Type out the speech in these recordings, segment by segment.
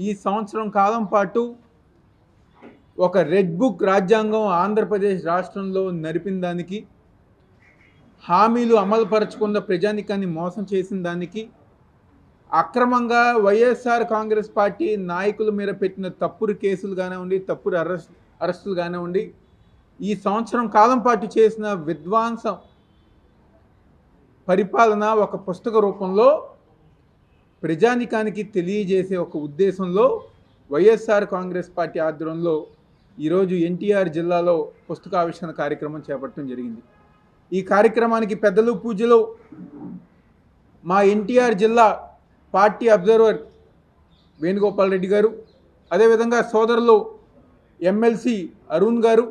ఈ సంవత్సరం కాలం పాటు ఒక రెడ్ బుక్ రాజ్యాంగం ఆంధ్రప్రదేశ్ రాష్ట్రంలో నడిపిన దానికి హామీలు అమలుపరచుకున్న ప్రజానికాన్ని మోసం చేసిన దానికి అక్రమంగా వైఎస్ఆర్ కాంగ్రెస్ పార్టీ నాయకుల మీద పెట్టిన తప్పుడు కేసులు కానివ్వండి తప్పుడు అరెస్ట్ అరెస్టులు కానివ్వండి ఈ సంవత్సరం కాలం పాటు చేసిన విద్వాంసం పరిపాలన ఒక పుస్తక రూపంలో ప్రజానికానికి తెలియజేసే ఒక ఉద్దేశంలో వైఎస్ఆర్ కాంగ్రెస్ పార్టీ ఆధ్వర్యంలో ఈరోజు ఎన్టీఆర్ జిల్లాలో పుస్తకావిష్కరణ కార్యక్రమం చేపట్టడం జరిగింది. ఈ కార్యక్రమానికి పెద్దలు పూజలు మా ఎన్టీఆర్ జిల్లా పార్టీ అబ్జర్వర్ వేణుగోపాల్ రెడ్డి గారు అదేవిధంగా సోదరులు ఎమ్మెల్సీ అరుణ్ గారు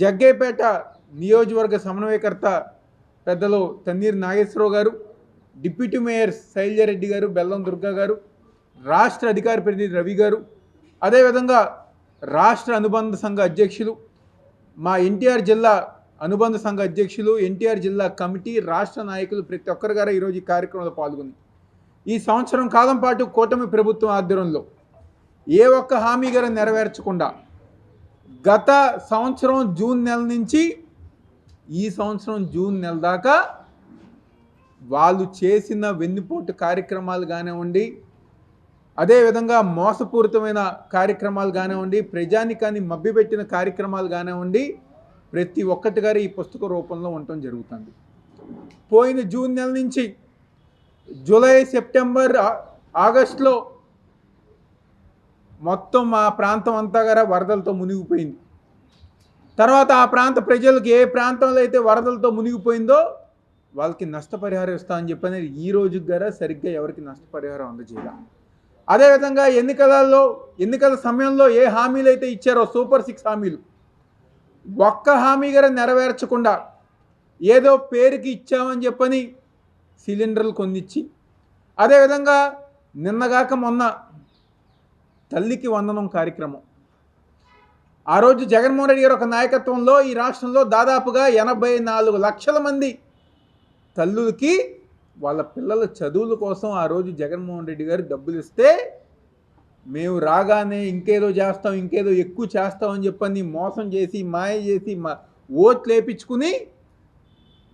జగ్గేపేట నియోజకవర్గ సమన్వయకర్త పెద్దలు తన్నీర్ నాగేశ్వరరావు గారు డిప్యూటీ మేయర్ శైలజారెడ్డి గారు బెల్లం దుర్గా గారు రాష్ట్ర అధికార ప్రతినిధి రవి గారు అదేవిధంగా రాష్ట్ర అనుబంధ సంఘ అధ్యక్షులు మా ఎన్టీఆర్ జిల్లా అనుబంధ సంఘ అధ్యక్షులు ఎన్టీఆర్ జిల్లా కమిటీ రాష్ట్ర నాయకులు ప్రతి ఒక్కరు గారు ఈరోజు ఈ కార్యక్రమంలో పాల్గొంది ఈ సంవత్సరం కాలం పాటు కూటమి ప్రభుత్వం ఆధ్వర్యంలో ఏ ఒక్క హామీ గారు నెరవేర్చకుండా గత సంవత్సరం జూన్ నెల నుంచి ఈ సంవత్సరం జూన్ నెల దాకా వాళ్ళు చేసిన వెన్నుపోటు కార్యక్రమాలు కానివ్వండి అదేవిధంగా మోసపూరితమైన కార్యక్రమాలు కానివ్వండి ప్రజానికాన్ని మభ్యపెట్టిన కార్యక్రమాలు కానివ్వండి ప్రతి ఒక్కటి ఈ పుస్తక రూపంలో ఉండటం జరుగుతుంది. పోయిన జూన్ నెల నుంచి జూలై సెప్టెంబర్ ఆగస్టులో మొత్తం మా ప్రాంతం అంతా గారా వరదలతో మునిగిపోయింది. తర్వాత ఆ ప్రాంత ప్రజలకు ఏ ప్రాంతంలో అయితే వరదలతో మునిగిపోయిందో వాళ్ళకి నష్టపరిహారం ఇస్తామని చెప్పని ఈ రోజు గారా సరిగ్గా ఎవరికి నష్టపరిహారం అందజేయాలి. అదేవిధంగా ఎన్నికలలో ఎన్నికల సమయంలో ఏ హామీలు అయితే ఇచ్చారో సూపర్ సిక్స్ హామీలు ఒక్క హామీ గారు నెరవేర్చకుండా ఏదో పేరుకి ఇచ్చామని చెప్పని సిలిండర్లు కొందిచ్చి అదేవిధంగా నిన్నగాక మొన్న తల్లికి వందనం కార్యక్రమం. ఆ రోజు జగన్మోహన్ రెడ్డి గారు ఒక నాయకత్వంలో ఈ రాష్ట్రంలో దాదాపుగా ఎనభై నాలుగు లక్షల మంది తల్లులకి వాళ్ళ పిల్లల చదువుల కోసం ఆ రోజు జగన్మోహన్ రెడ్డి గారు డబ్బులు ఇస్తే మేము రాగానే ఇంకేదో చేస్తాం ఇంకేదో ఎక్కువ చేస్తాం అని చెప్పని మోసం చేసి మాయ చేసి మా ఓట్లు వేపించుకుని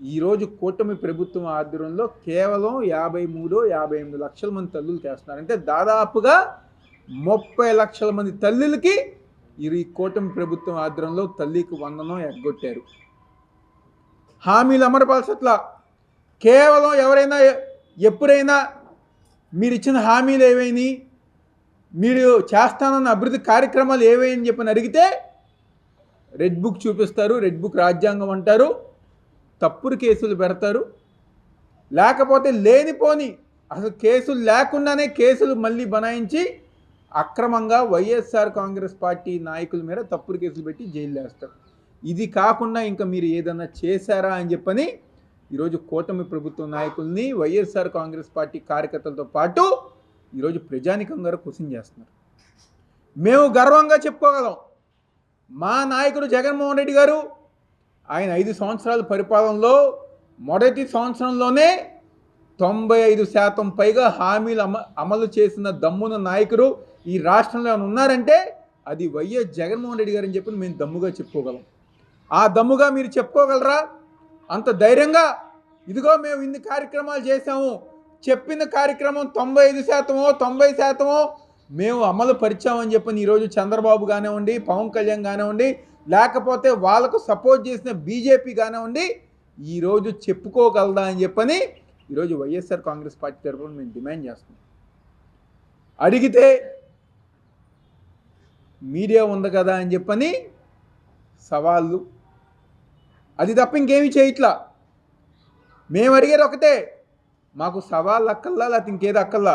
ఈరోజు కూటమి ప్రభుత్వం ఆధ్వర్యంలో కేవలం యాభై మూడు యాభై ఎనిమిది లక్షల మంది తల్లులు చేస్తున్నారు. అంటే దాదాపుగా ముప్పై లక్షల మంది తల్లులకి ఈ కూటమి ప్రభుత్వం ఆధ్వర్యంలో తల్లికి వందనం ఎగ్గొట్టారు. హామీలు అమరపాల్సట్లా కేవలం ఎవరైనా ఎప్పుడైనా మీరు ఇచ్చిన హామీలు ఏవైనాయి మీరు చేస్తానన్న అభివృద్ధి కార్యక్రమాలు ఏవైనా చెప్పని అడిగితే రెడ్ బుక్ చూపిస్తారు రెడ్ బుక్ రాజ్యాంగం అంటారు తప్పుడు కేసులు పెడతారు. లేకపోతే లేనిపోని అసలు కేసులు లేకుండానే కేసులు మళ్ళీ బనాయించి అక్రమంగా వైఎస్ఆర్ కాంగ్రెస్ పార్టీ నాయకుల మీద తప్పుడు కేసులు పెట్టి జైలు వేస్తారు. ఇది కాకుండా ఇంకా మీరు ఏదన్నా చేశారా అని చెప్పని ఈరోజు కూటమి ప్రభుత్వ నాయకుల్ని వైఎస్ఆర్ కాంగ్రెస్ పార్టీ కార్యకర్తలతో పాటు ఈరోజు ప్రజానికం గారు క్వశ్చన్ చేస్తున్నారు. మేము గర్వంగా చెప్పుకోగలం. మా నాయకుడు జగన్మోహన్ రెడ్డి గారు ఆయన ఐదు సంవత్సరాల పరిపాలనలో మొదటి సంవత్సరంలోనే తొంభై ఐదు శాతం పైగా హామీలు అమ అమలు చేసిన దమ్మున నాయకుడు ఈ రాష్ట్రంలో ఏమైనా ఉన్నారంటే అది వైఎస్ జగన్మోహన్ రెడ్డి గారు అని చెప్పి మేము దమ్ముగా చెప్పుకోగలం. ఆ దమ్ముగా మీరు చెప్పుకోగలరా? అంత ధైర్యంగా ఇదిగో మేము ఇన్ని కార్యక్రమాలు చేసాము చెప్పిన కార్యక్రమం తొంభై ఐదు శాతమో తొంభై శాతమో మేము అమలు పరిచామని చెప్పని ఈరోజు చంద్రబాబు కానివ్వండి పవన్ కళ్యాణ్ కానివ్వండి లేకపోతే వాళ్ళకు సపోర్ట్ చేసిన బీజేపీ కానివ్వండి ఈరోజు చెప్పుకోగలదా అని చెప్పని ఈరోజు వైఎస్ఆర్ కాంగ్రెస్ పార్టీ తరఫున మేము డిమాండ్ చేస్తున్నాం. అడిగితే మీడియా ఉంది కదా అని చెప్పని సవాళ్ళు అది తప్ప ఇంకేమీ చేయట్లా. మేము అడిగేది ఒకటే మాకు సవాళ్ళు అక్కల్లా లేకపోతే ఇంకేది అక్కల్లా.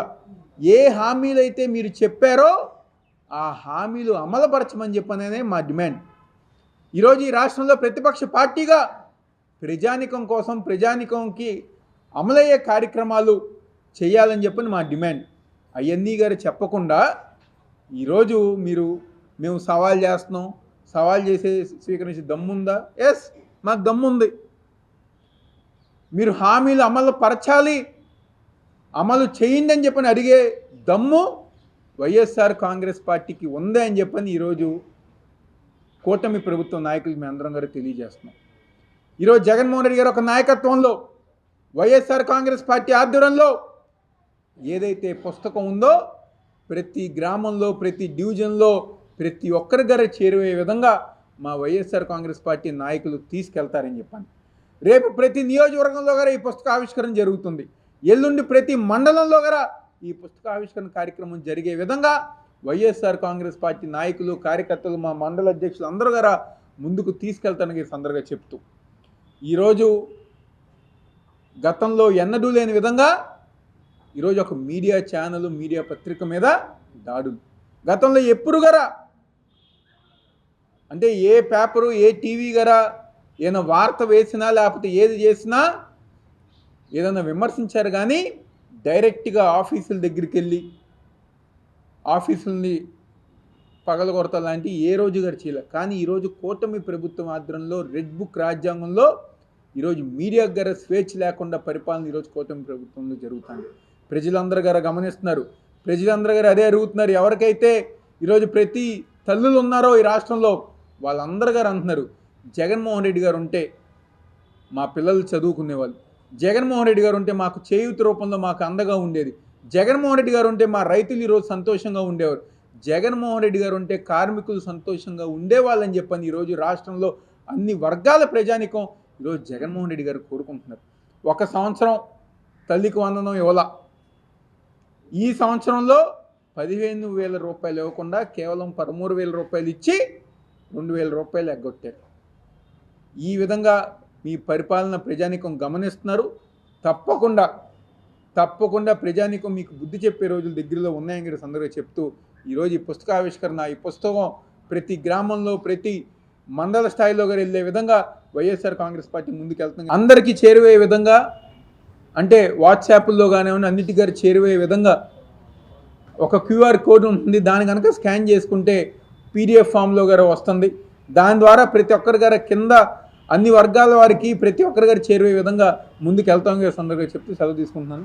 ఏ హామీలు అయితే మీరు చెప్పారో ఆ హామీలు అమలుపరచమని చెప్పనేదే మా డిమాండ్. ఈరోజు ఈ రాష్ట్రంలో ప్రతిపక్ష పార్టీగా ప్రజానికం కోసం ప్రజానికంకి అమలయ్యే కార్యక్రమాలు చేయాలని చెప్పని మా డిమాండ్. అవన్నీ గారు చెప్పకుండా ఈరోజు మీరు మేము సవాల్ చేస్తున్నాం. సవాల్ చేసే స్వీకరించే దమ్ముందా? ఎస్ మాకు దమ్ముంది. మీరు హామీలు అమలు పరచాలి. అమలు చేయండి అని చెప్పని అడిగే దమ్ము వైఎస్ఆర్ కాంగ్రెస్ పార్టీకి ఉంది అని చెప్పని ఈరోజు కూటమి ప్రభుత్వ నాయకులు మీ అందరం గారు తెలియజేస్తున్నాం. ఈరోజు జగన్మోహన్ రెడ్డి గారు ఒక నాయకత్వంలో వైఎస్ఆర్ కాంగ్రెస్ పార్టీ ఆధ్వర్యంలో ఏదైతే పుస్తకం ఉందో ప్రతి గ్రామంలో ప్రతి డివిజన్లో ప్రతి ఒక్కరి గారు చేరువే విధంగా మా వైఎస్ఆర్ కాంగ్రెస్ పార్టీ నాయకులు తీసుకెళ్తారని చెప్పాను. రేపు ప్రతి నియోజకవర్గంలో గారా ఈ పుస్తక ఆవిష్కరణ జరుగుతుంది. ఎల్లుండి ప్రతి మండలంలో గారా ఈ పుస్తక ఆవిష్కరణ కార్యక్రమం జరిగే విధంగా వైఎస్ఆర్ కాంగ్రెస్ పార్టీ నాయకులు కార్యకర్తలు మా మండల అధ్యక్షులు అందరూ గారా ముందుకు తీసుకెళ్తానని ఈ సందర్భంగా చెప్తూ. ఈరోజు గతంలో ఎన్నడూ లేని విధంగా ఈరోజు ఒక మీడియా ఛానల్ మీడియా పత్రిక మీద దాడులు. గతంలో ఎప్పుడు గరా అంటే ఏ పేపరు ఏ టీవీ గరా ఏదైనా వార్త వేసినా లేకపోతే ఏది చేసినా ఏదైనా విమర్శించారు కానీ డైరెక్ట్గా ఆఫీసుల దగ్గరికి వెళ్ళి ఆఫీసుల్ని పగలగొడత లాంటి ఏ రోజు గారు కానీ ఈరోజు కూటమి ప్రభుత్వం ఆధ్వర్యంలో రెడ్ బుక్ రాజ్యాంగంలో ఈరోజు మీడియా గర స్వేచ్ఛ లేకుండా పరిపాలన ఈరోజు కూటమి ప్రభుత్వంలో జరుగుతుంది. ప్రజలందరూ గారు గమనిస్తున్నారు. ప్రజలందరూ గారు అదే అడుగుతున్నారు. ఎవరికైతే ఈరోజు ప్రతి తల్లులు ఉన్నారో ఈ రాష్ట్రంలో వాళ్ళందరూ గారు అంటున్నారు జగన్మోహన్ రెడ్డి గారు ఉంటే మా పిల్లలు చదువుకునేవాళ్ళు. జగన్మోహన్ రెడ్డి గారు ఉంటే మాకు చేయూత రూపంలో మాకు అందగా ఉండేది. జగన్మోహన్ రెడ్డి గారు ఉంటే మా రైతులు ఈరోజు సంతోషంగా ఉండేవారు. జగన్మోహన్ రెడ్డి గారు ఉంటే కార్మికులు సంతోషంగా ఉండేవాళ్ళని చెప్పని ఈరోజు రాష్ట్రంలో అన్ని వర్గాల ప్రజానికం ఈరోజు జగన్మోహన్ రెడ్డి గారు కోరుకుంటున్నారు. ఒక సంవత్సరం తల్లికి వందనం ఇవ్వాల. ఈ సంవత్సరంలో పదిహేను వేల రూపాయలు ఇవ్వకుండా కేవలం పదమూడు వేల రూపాయలు ఇచ్చి రెండు వేల రూపాయలు ఎగ్గొట్టారు. ఈ విధంగా మీ పరిపాలన ప్రజానికం గమనిస్తున్నారు. తప్పకుండా తప్పకుండా ప్రజానికం మీకు బుద్ధి చెప్పే రోజులు దగ్గరలో ఉన్నాయని కూడా సందర్భంగా చెప్తూ ఈరోజు ఈ పుస్తక ఆవిష్కరణ ఈ పుస్తకం ప్రతి గ్రామంలో ప్రతి మండల స్థాయిలో గారు వెళ్ళే విధంగా వైఎస్ఆర్ కాంగ్రెస్ పార్టీ ముందుకెళ్తుంది. అందరికీ చేరువే విధంగా అంటే వాట్సాప్లో కానివ్వండి అన్నిటి గారు చేరువే విధంగా ఒక క్యూఆర్ కోడ్ ఉంటుంది. దాని కనుక స్కాన్ చేసుకుంటే పీడిఎఫ్ ఫామ్లో గారు వస్తుంది. దాని ద్వారా ప్రతి ఒక్కరి గారు కింద అన్ని వర్గాల వారికి ప్రతి ఒక్కరి గారు చేరువే విధంగా ముందుకు వెళ్తాం సందర్భంగా చెప్తూ సెలవు తీసుకుంటున్నాను.